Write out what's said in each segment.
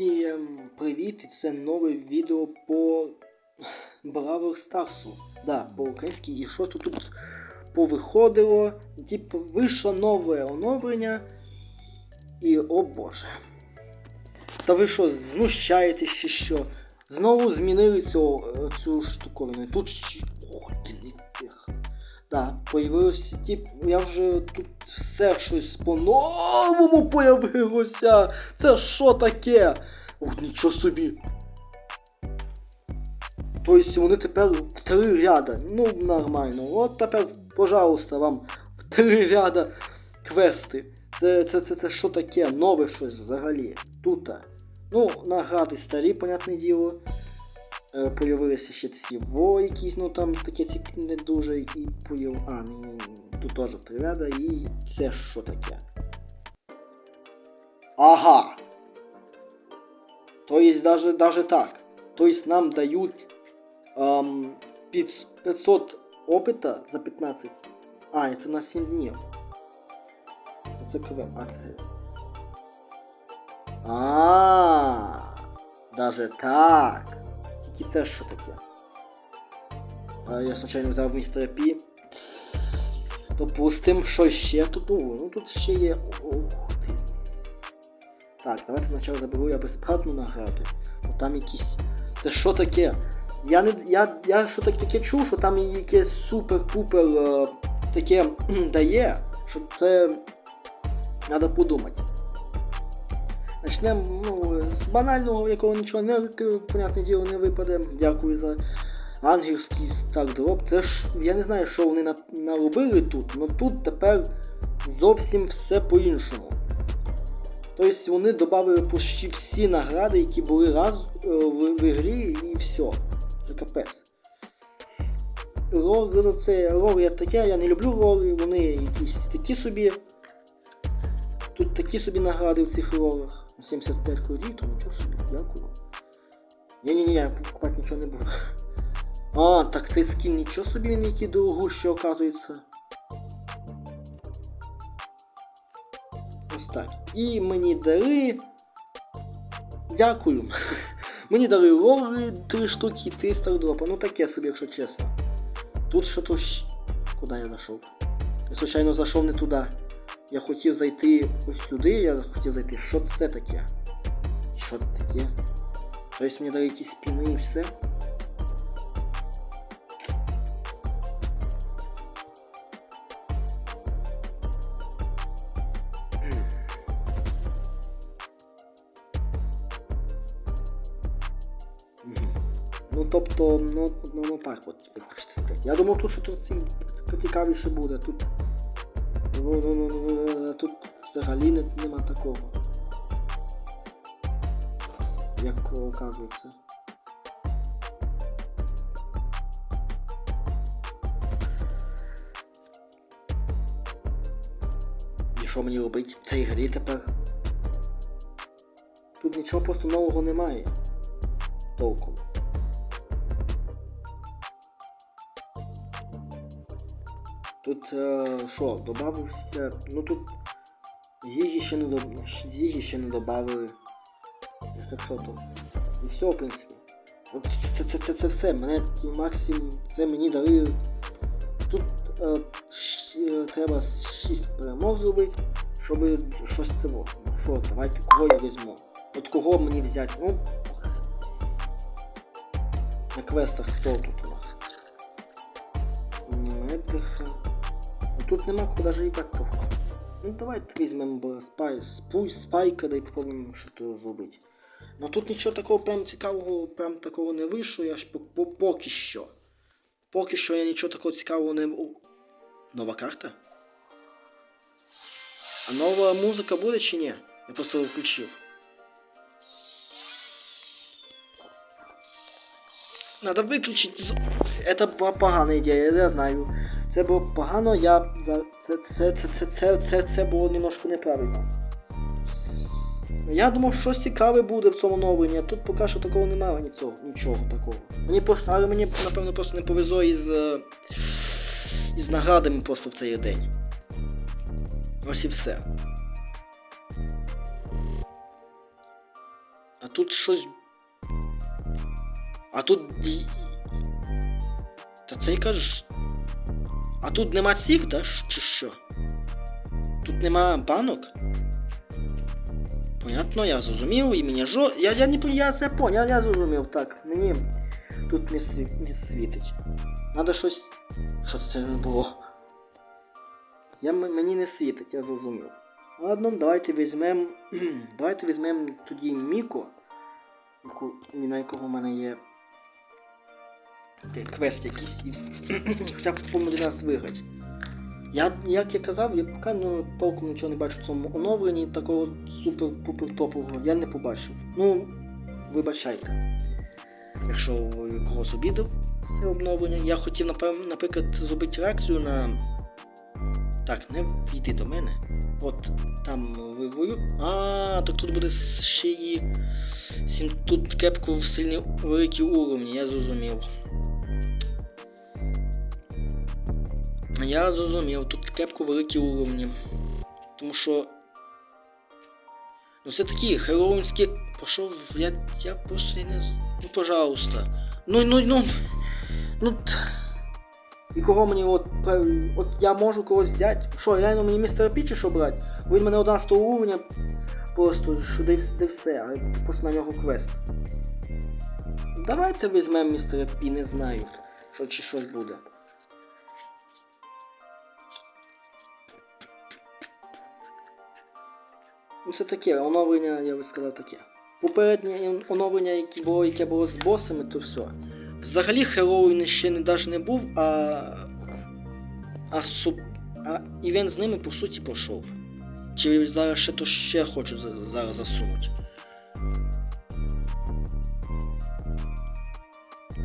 Всім привіт! Це нове відео по Бравл Старсу. Да, по-українськи. І що тут повиходило? Типу, вийшло нове оновлення. І о боже. Та ви що, знущаєтесь чи що? Знову змінили цю, цю штуковину. Тут. Ох ти не тих. Да, появилося тип. Я вже тут все щось по-новому появилося. Це що таке? Ух, нічого собі. Тобто вони тепер в три ряда. Ну, нормально. От тепер, пожалуйста, вам в три ряда квести. Це, це, це, це що таке? Нове щось взагалі. Тут. Ну, награди старі, понятне діло. Е, Появилися ще ці во якісь, ну там таке не дуже і появ. А, ні, тут теж три ряда і це що таке? Ага. То есть даже, даже так. То есть нам дают эм, 500 опыта за 15. А, это на 7 днів. Це КВМ. А, це... А, даже так. Тільки це що таке? А, я случайно взяв містера Пі. Допустим, що ще тут? Ну, тут ще є. Ух ти. Так, давайте спочатку заберу я безплатну награду. Бо там якісь. Це що таке? Я не. Я, я що так таке чув, що там якесь супер-пупер е, таке дає, що це. Треба подумати. Начнемо ну, з банального, якого нічого не понятне діло не випаде. Дякую за ангельський стардроп. Це ж я не знаю, що вони наробили тут, але тут тепер зовсім все по-іншому. Тобто вони додали почти всі награди, які були раз е, в, в ігрі, і все. Це капець. Рол, ну це рол я таке, я не люблю роли, вони якісь такі собі. Тут такі собі награди в цих ролах. 75 кредитів, нічого собі, дякую. Ні-ні-ні, я покупати нічого не буду. А, так цей скін нічого собі він який дорогущий, оказується. Ось так. І мені дали. Дякую. Мені дали роли 3 штуки, 3 стардропа. Ну таке собі, якщо чесно. Тут що то Куди я зайшов? Я случайно зайшов не туди. Я хотів зайти ось сюди, я хотів зайти. Що це таке? Що це таке? Тобто мені дали якісь піни і все. Ну, ну, ну так от, сказати. Я думав тут, що тут ці поцікавіше буде. Тут. Ну, ну, ну, тут взагалі не, нема такого. Як оказується. І що мені робити в цій грі тепер? Тут нічого просто нового немає. Толком. Що, додався. Ну тут зігі ще не доб... зігі ще не додали. Так що тут? І все, в принципі. От це, це, це, це все. Мене максимум це мені дали. Тут е, щ- е, треба 6 перемог зробити, щоб щось це було. Що, давайте кого я візьму. От кого мені взяти? Ну. На квестах хто тут у нас? М, Едриха. Ну, Тут нема їбати того. Ну давайте візьмемо спай, спайка, да й попробуємо що то зробити. Ну тут нічого такого прям цікавого, прям такого не вийшло, я ж по- по- поки що. Поки що я нічого такого цікавого не. О, Нова карта? А нова музика буде чи ні? Я просто включив. Надо виключити. з- Це була погана ідея, я знаю. Це було погано, я. Це це це це це це, це було немножко неправильно. Я думав, щось цікаве буде в цьому оновленні, а тут поки що такого немає нічого, нічого такого. Мені просто, але мені напевно просто не повезло із. е, із наградами просто в цей день. Ось і все. А тут щось. А тут. Та це кажеш. А тут нема цих, да? Чи що? Тут нема банок? Понятно, я зрозумів, і мені жо. Я, я не я це поняв, я зрозумів, так. Мені тут не, сві... не світить. Надо щось. Що це було? Я, мені не світить, я зрозумів. Ладно, давайте візьмемо. давайте візьмемо тоді Міко, яку, на якого в мене є квест якийсь, і хоча б помилі нас виграти. Я, як я казав, я поки ну, толком нічого не бачу в цьому оновленні, такого супер-пупер топового я не побачив. Ну, вибачайте. Якщо когось обідав це обновлення, я хотів, наприклад, зробити реакцію на. Так, не війти до мене. От там вивою. А, так тут буде ще і. Сім... Тут кепку в сильні великі уровні, я зрозумів. Я зрозумів, тут кепку великі уровні. Тому що. Ну все такі хеллоуінські. Пошов, я. я просто не. Ну пожалуйста. Ну ну ну. Ну. І кого мені от. пе- От я можу когось взяти. Що, реально мені містера Пі чи що брати? Він мене 11 уровня. Просто що де, де все, а просто на нього квест. Давайте візьмемо містера Пі, не знаю, що чи щось буде. Ну це таке, оновлення, я би сказав таке. Попереднє оновлення, яке було, яке було з босами, то все. Взагалі Хеллоуін ще не навіть не був, а. А, суб... а івент з ними по суті пішов. Чи зараз ще то ще хочу зараз засунути.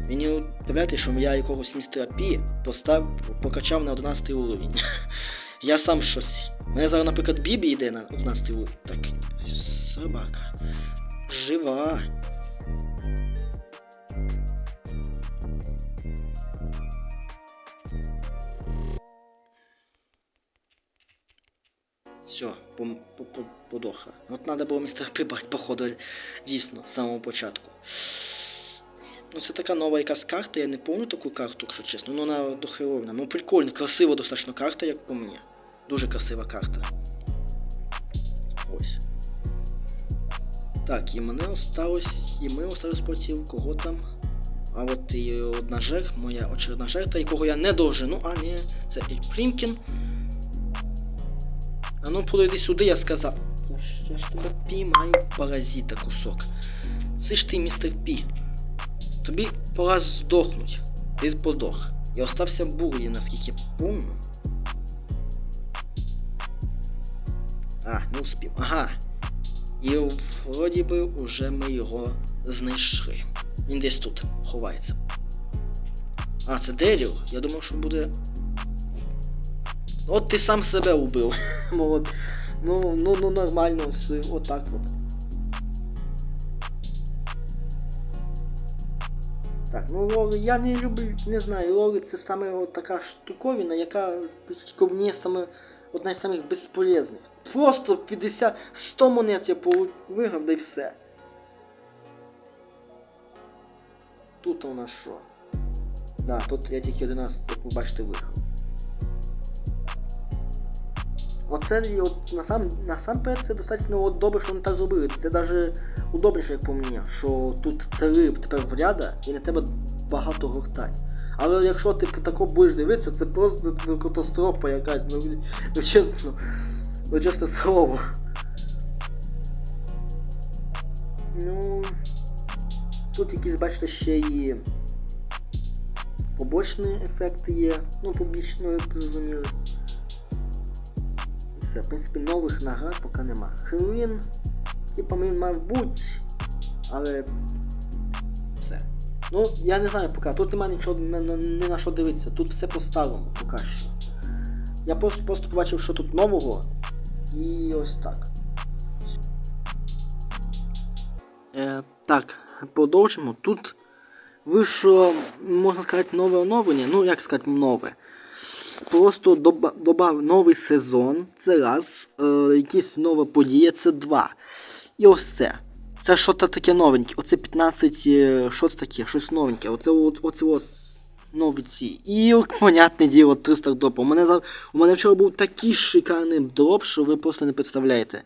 Мені уявляєте, що я якогось містера Пі постав, покачав на 11 уровень. Я сам шоці. У мене зараз, наприклад, Бібі йде на 11 уровень. Так, собака. Жива. Все, подоха. От треба було містер прибрати, походу, дійсно, з самого початку. Ну, це така нова якась карта, я не помню таку карту, якщо чесно. Ну, вона дохеровна. Ну, прикольно, красива достатньо карта, як по мені. Дуже красива карта. Ось. Так, і мене осталось. І ми осталось проти кого там. А от і одна жертва, моя очередна жертва, якого я не должен. Ну, а ні, це Плімкін. А ну подойди сюди, я сказав. Я ж, я ж тебе піймаю, паразита кусок. Це ти, містер Пі. Тобі пора здохнуть. Ти подох. І остався бур'ї, наскільки помню. А, не успів. Ага. І вроді би уже ми його знайшли. Він десь тут ховається. А, це Деріл. Я думав, що буде. От ти сам себе убив. Молод. Ну, ну, ну нормально, все, отак от. Так, ну лоли я не люблю, не знаю, лоли це саме от така штуковина, яка мені саме одна з самих безполезних. Просто 50, 100 монет я виграв, да й все. Тут у нас що? Да, тут я тільки 11, як ви бачите, виграв. Оце от насам, насамперед це достатньо от добре, що вони так зробили. Це навіть удобніше, як по мені, що тут три тепер в ряда і не треба багато гортати. Але якщо ти тако будеш дивитися, це просто катастрофа якась, ну, ну чесно. Ну чесне слово. Ну. Тут якісь, бачите, ще і побочні ефекти є. Ну, побічно, як зрозуміли. Все, в принципі, нових наград поки нема. Хеллоуін, типа він мав бути, але все. Ну, я не знаю поки. Тут немає нічого не, не на що дивитися. Тут все по-старому поки що. Я просто, просто побачив, що тут нового. І ось так. Е, так, продовжимо. Тут вийшло, можна сказати, нове оновлення. Ну, як сказати, нове. Просто додав новий сезон, це раз, е, якісь нова подія, це два. І ось це. Це що то таке новеньке. Оце 15. е, Що це таке? Щось новеньке. Оце оце ось нові ці. І, понятне діло, 300 дропів. У мене, у мене вчора був такий шикарний дроп, що ви просто не представляєте.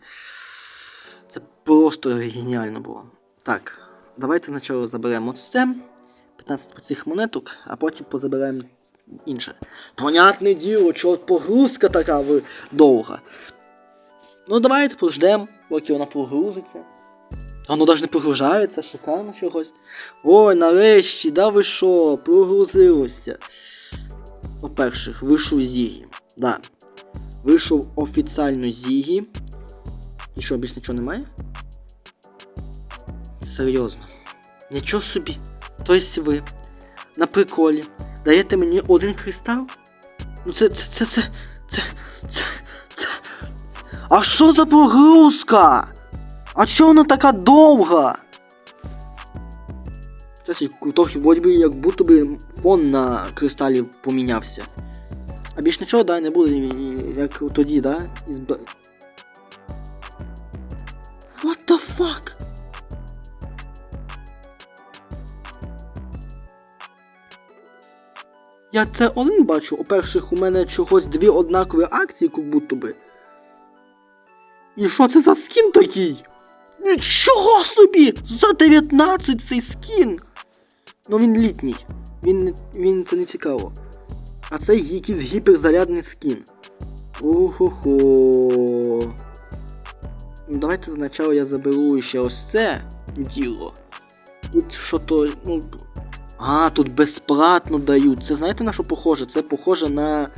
Це просто геніально було. Так, давайте спочатку заберемо це. 15 цих монеток, а потім позабираємо інше. Понятне діло, що погрузка така довга. Ну давайте пождемо, поки вона прогрузиться. Воно навіть не прогружається, шикарно чогось. Ой, нарешті, да ви що, прогрузилося. По-перше, вийшов Зігі. Да. Вийшов офіціально Зігі. І що, більш нічого немає? Серйозно. Нічого собі. Тобто ви на приколі даєте мені один кристал? Ну це це це це це це це. А що за погрузка? А чого вона така довга? Кстати, трохи вроді би, як будто би фон на кристалі помінявся. А більш нічого, да, не буде, як тоді, да? What the fuck? Я це один бачу. У-перших, у мене чогось дві однакові акції, як будто би. І що це за скін такий? Нічого собі! За 19 цей скін! Ну він літній. Він, він це не цікаво. А це якийсь гіперзарядний скін. Охо-хо. Ну давайте спочатку я заберу ще ось це діло. Тут що то. Ну. А, тут безплатно дають. Це знаєте на що похоже? Це похоже на.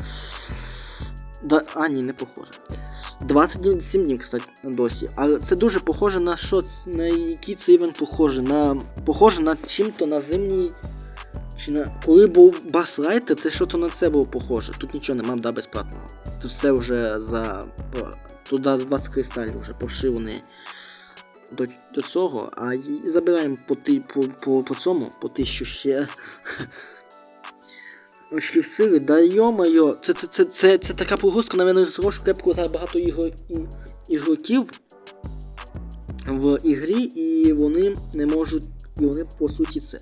Да... А, ні, не похоже. 27 днів, кстати, досі. Але це дуже похоже на що на який це івент похоже. На. Похоже на чим-то на зимній. Чи на. Коли був Баслайтер, це що то на це було похоже. Тут нічого нема, да, безплатного. Тут все вже за. Туди 20 кристалів вже пошивані до, до цього, а й- забираємо по, по, по, по цьому, по тисячу ще. Сили, да йо-моє, це, це, це, це, це така погрузка, навіть з того, що кепку зараз багато ігор, і, ігроків в ігрі, і вони не можуть, і вони по суті це.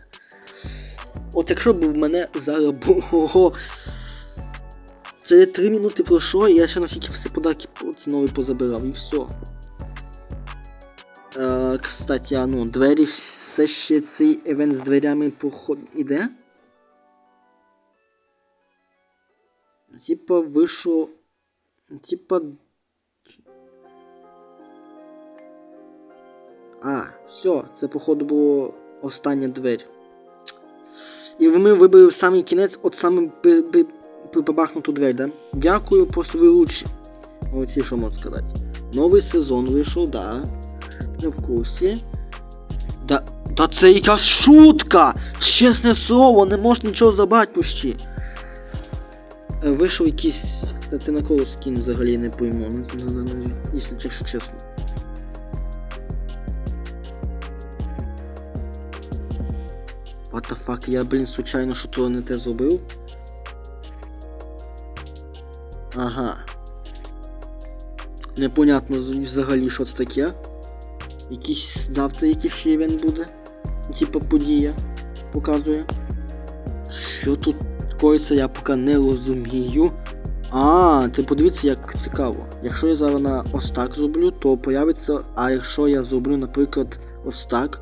От якщо б в мене зараз було. Це 3 минути пройшло, і я ще на всі подарки по- ці позабирав, і все. Е, кстати, ну, двері все ще цей евент з дверями поход іде? Типа вийшов. Типа. А, все, це походу було остання двері. І ми вибрали в самий кінець, от саме побахнуту двері, да? Дякую, просто ви лучші. Оці що можу сказати. Новий сезон вийшов, да. Не в курсі. Да, да це якась шутка! Чесне слово, не можеш нічого забрати почти. Е, Вийшов якийсь. Та на кого скін взагалі не пойму, ну, ну, ну, якщо чесно. What the fuck, я, блін, случайно що то не те зробив. Ага. Непонятно взагалі, що це таке. Якийсь завтра якийсь ще івент буде. Типа подія показує. Що тут коїться, я поки не розумію. А, ти подивіться, як цікаво. Якщо я зараз на ось так зроблю, то появиться. А якщо я зроблю, наприклад, ось так.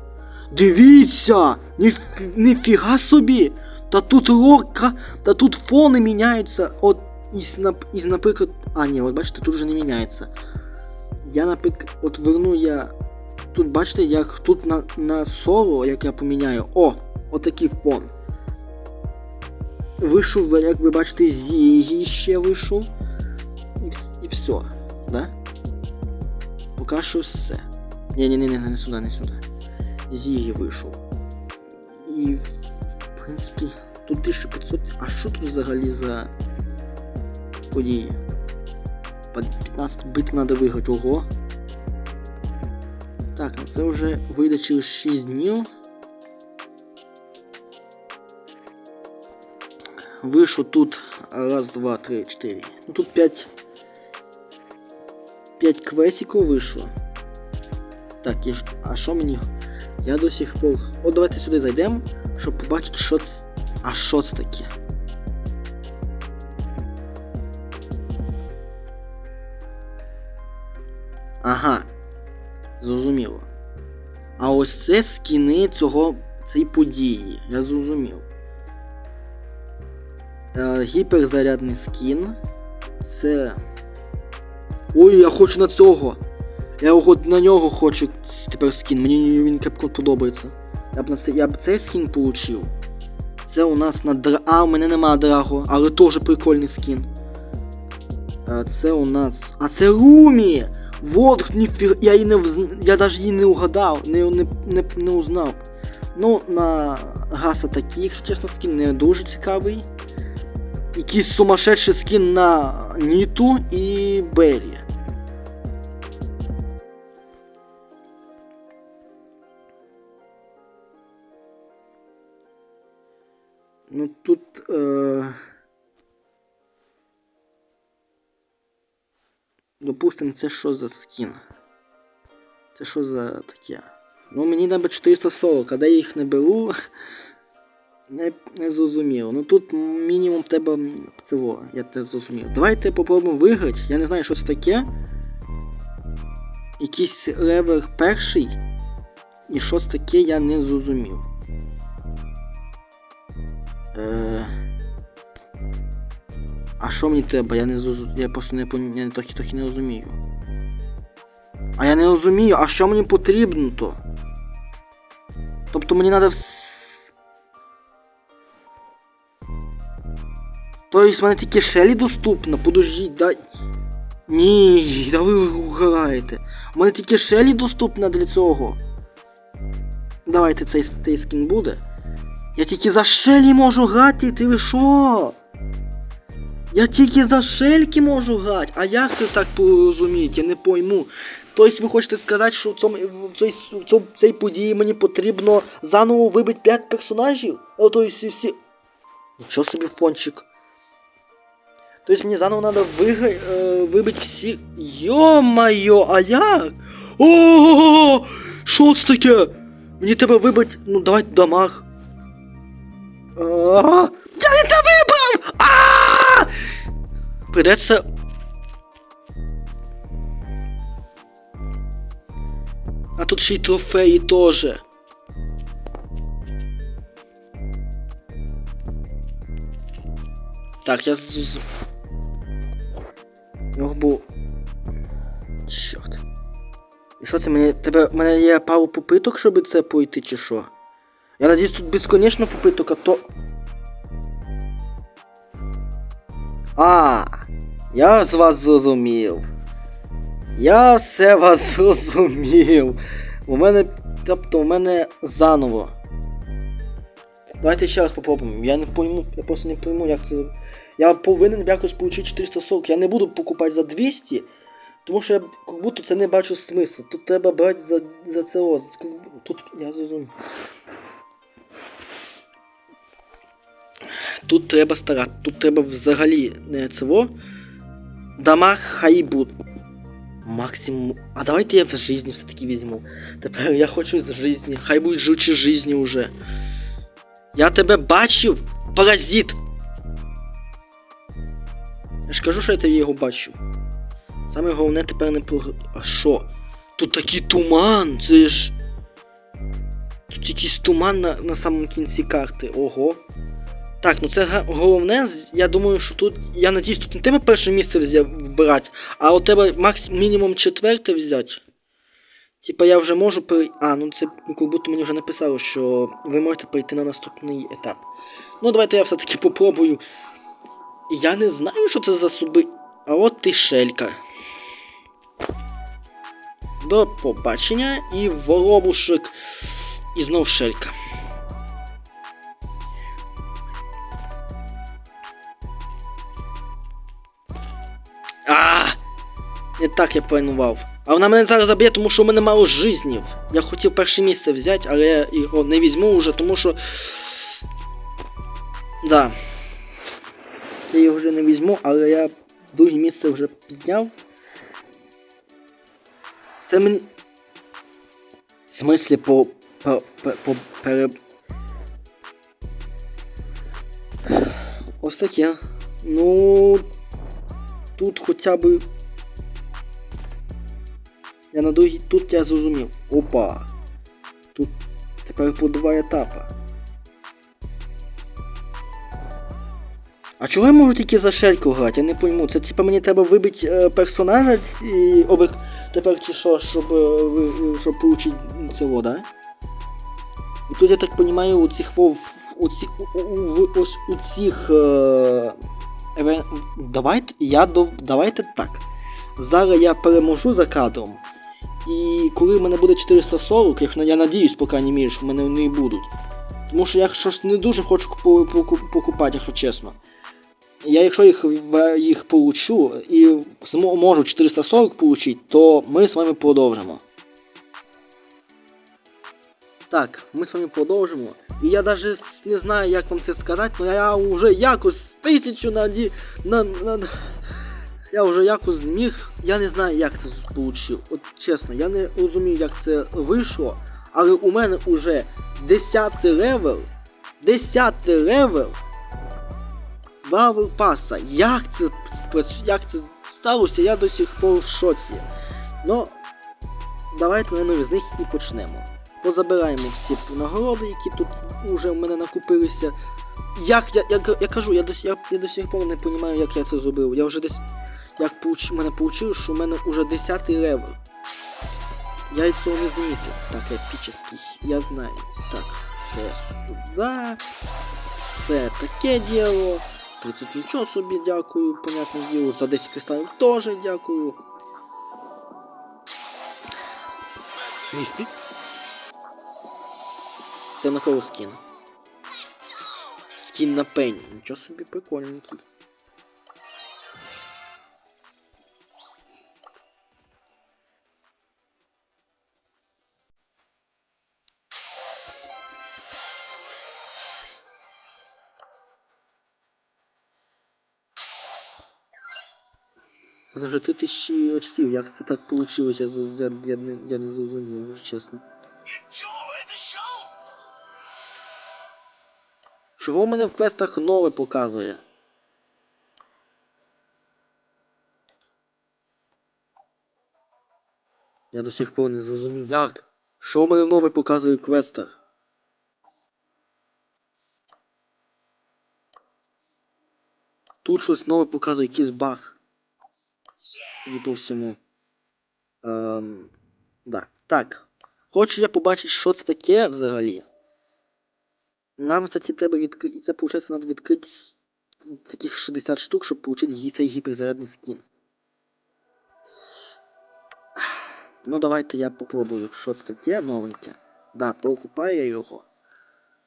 Дивіться! Ніф... Ніфіга собі! Та тут лорка, та тут фони міняються. От із, із наприклад. А, ні, от бачите, тут вже не міняється. Я, наприклад, от верну я. Тут бачите, як тут на, на соло, як я поміняю. О! Отакий фон. Вийшов, як ви бачите, Зігі ще вийшов. І, і все. Да? Поки що все. Ні, ні, ні, не сюди, не сюди. Зігі вийшов. І в принципі, тут 1500. А що тут взагалі за події? По 15 бит треба виграти, ого. Так, ну це вже вийде через 6 днів. Вийшло тут раз, два, три, чотири. Ну тут 5. 5 квесиків вийшло. Так, і ж. А що мені? Я до сих пор. От давайте сюди зайдемо, щоб побачити, що це. А що це таке? Ага. Зрозуміло. А ось це скіни цього цієї події. Я зрозумів. Е, гіперзарядний скін. Це. Ой, я хочу на цього. Я його на нього хочу тепер скін. Мені він кепкот подобається. Я б на це. Я б цей скін получив. Це у нас на дра. А, у мене нема драго, але теж прикольний скін. А це у нас. А це Румі! Вот, ніфіг, я її не вз... я навіть її не угадав, не, не, не, не узнав. Ну, на Гаса такий, якщо чесно, скін не дуже цікавий. Якийсь сумасшедший скін на Ніту і Беррі. Ну тут. Е... Допустим, це що за скін? Це що за таке? Ну мені треба 440, а де я їх не беру. Не, не зрозуміло. Ну тут мінімум тебе цього, я те зрозумів. Давайте попробуємо виграти. Я не знаю, що це таке. Якийсь левер перший. І що це таке, я не зрозумів. Е... А що мені треба? Я не зрозу... Я просто не я трохи трохи не розумію. А я не розумію, а що мені потрібно то? Тобто мені треба вс... Тобто в мене тільки Шелі доступна, подождіть, дай. Ні, да ви граєте. У мене тільки Шелі доступна для цього. Давайте цей, цей скін буде. Я тільки за Шелі можу грати, ти ви що? Я тільки за шельки можу грати, а як це так порозуміти, я не пойму. Тобто ви хочете сказати, що в цьому, в цьому, в події мені потрібно заново вибити 5 персонажів? Тобто всі. Нічого собі фончик. Тобто мені заново треба вигра... е, вибити всі. Йо-майо, а як? О, що це таке? Мені треба вибити. Ну давай дамаг. Я не те вибрав! А! Придеться. А тут ще й трофеї теж. Так, я з. Його був. Чорт. І що це. Тебе. У мене є пару попиток, щоб це пройти, чи що? Я надіюсь, тут безконечно попиток, а то. А, я з вас зрозумів. Я все вас зрозумів. У мене. Тобто у мене заново. Давайте ще раз попробуємо. Я не пойму, я просто не пойму, як це. Я повинен якось получити 440. Я не буду покупати за 200, тому що я як будто це не бачу смисла. Тут треба брати за, за це ось. Тут я зрозумів. Тут треба старати, тут треба взагалі не цього. Дамаг хай буде. Максимум. А давайте я в житті все-таки візьму. Тепер я хочу з житті. Хай будуть жучі житті уже. Я тебе бачив, паразит! Я ж кажу, що я тебе його бачив. Саме головне тепер не про. А що? Тут такий туман, це ж. Тут якийсь туман на, на самому кінці карти. Ого. Так, ну це головне, я думаю, що тут. Я надіюсь, тут не тебе перше місце вбирати, а у тебе макс... мінімум четверте взяти. Типа я вже можу перейти. А, ну це будто мені вже написало, що ви можете перейти на наступний етап. Ну, давайте я все-таки попробую. Я не знаю, що це за суби. А от ти шелька. До побачення і воробушек. І знов шелька. Не так я планував. А вона мене зараз заб'є, тому що в мене мало жизнів. Я хотів перше місце взяти, але я його не візьму вже, тому що. Да. Я його вже не візьму, але я друге місце вже підняв. Це мені. В смислі по. по. по, по пере... Ось таке. Ну. Тут хоча б. Я на другій. Тут я зрозумів. Опа. Тут тепер по два етапи. А чого я можу тільки за шельку грати? Я не пойму. Це типа мені треба вибити е, персонажа і обик тепер чи що, щоб, е, щоб получити цього, да? І тут я так розумію, у цих вов. У ці, у, у, у, у цих. Е, давайте я давайте так. Зараз я переможу за кадром. І коли в мене буде 440, якщо я надіюсь, поки не міриш, в мене вони будуть. Тому що я щось не дуже хочу покупати, якщо чесно. Я якщо їх, їх получу і можу 440 получити, то ми з вами продовжимо. Так, ми з вами продовжимо. І я навіть не знаю, як вам це сказати, але я вже якось тисячу наді... на, на... Я вже якось зміг. Я не знаю, як це получив. От чесно, я не розумію, як це вийшло. Але у мене вже 10 левел. 10 левел Бравл паса. Як це як це сталося, я до сих пор в шоці. Ну, давайте, наверное, з них і почнемо. Позабираємо всі нагороди, які тут вже в мене накупилися. Як я, я, я кажу, я до, я, я до сих пор не розумію, як я це зробив. Я вже десь. Як получ, мене получилось, що в мене вже 10 левел. Я цього не замітив. Так, епічний, я знаю. Так, це сюди. Це таке діло. 30 нічого собі дякую, понятне діло. За 10 кристалів теж дякую. Це на кого скін? Скін на пені. Нічого собі прикольненький. Це вже 3000 очків, як це так вийшло, я, я, я, не, я не зрозумів, чесно. Чого в мене в квестах нове показує? Я до сих пор не зрозумів. Як? Що в мене нове показує в квестах? Тут щось нове показує, якийсь баг. І по всьому. Ем, да. Так. Хочу я побачити, що це таке взагалі. Нам, кстати, треба відкрити. Це, виходить, треба відкрити таких 60 штук, щоб отримати цей гіперзарядний скін. Ну, давайте я попробую, що це таке новеньке. Да, покупаю я його.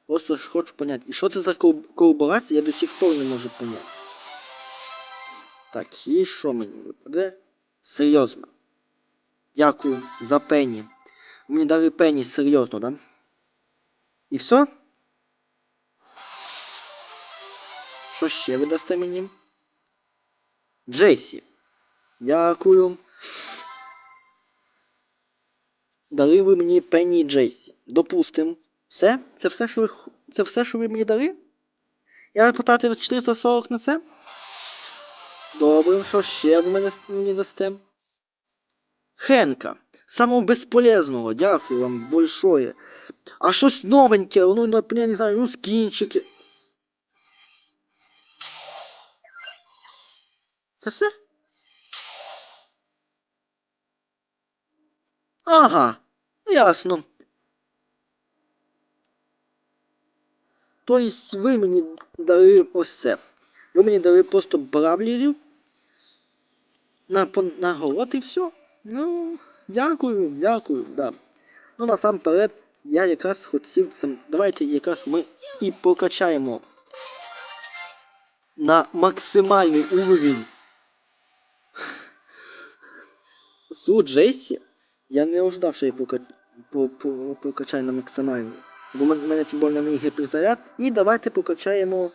Просто ж хочу поняти. І що це за кол- колаборація, я до сих пор не можу поняти. Так, і що мені випаде? Серйозно. Дякую за пені. Мені дали пені серйозно, да? І все? Що ще ви дасте мені? Джейсі. Дякую. Дали ви мені Пенні і Джейсі. Допустим. Все? Це все, що ви. Це все, що ви мені дали? Я потратив 440 на це? Добре, що ще ви мене мені дасте? Хенка. Самого безполезного, дякую вам большое. А щось новеньке, ну, ну, я не знаю, ну скінчики. Це все? Ага, ясно. Тобто ви мені дали ось це. Ви мені дали просто бравлерів на, на голод і все. Ну, дякую, дякую, да. Ну насамперед, я якраз хотів це. Давайте якраз ми і прокачаємо на максимальний уровень. Су Джесі? Я не ожидав, що я пока... по, по, прокачаю на максимальний. Бо в мене- тим більше не гіперзаряд. І давайте прокачаємо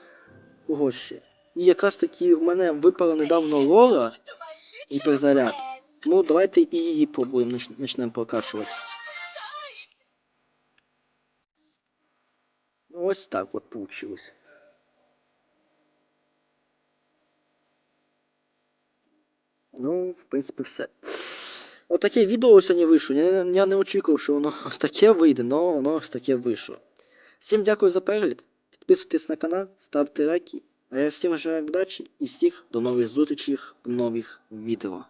кого ще. І якраз таки в мене випала недавно Лора і перезаряд. Ну, давайте і її пробуємо, почнемо прокачувати. Ну, ось так вот вийшло. Ну, в принципі, все. Отаке відео сьогодні вийшло. Я, я не очікував, що воно ось таке вийде, але воно ось таке вийшло. Всім дякую за перегляд. Підписуйтесь на канал, ставте лайки. А я всім бажаю вдачі і всіх до нових зустрічей в нових відео.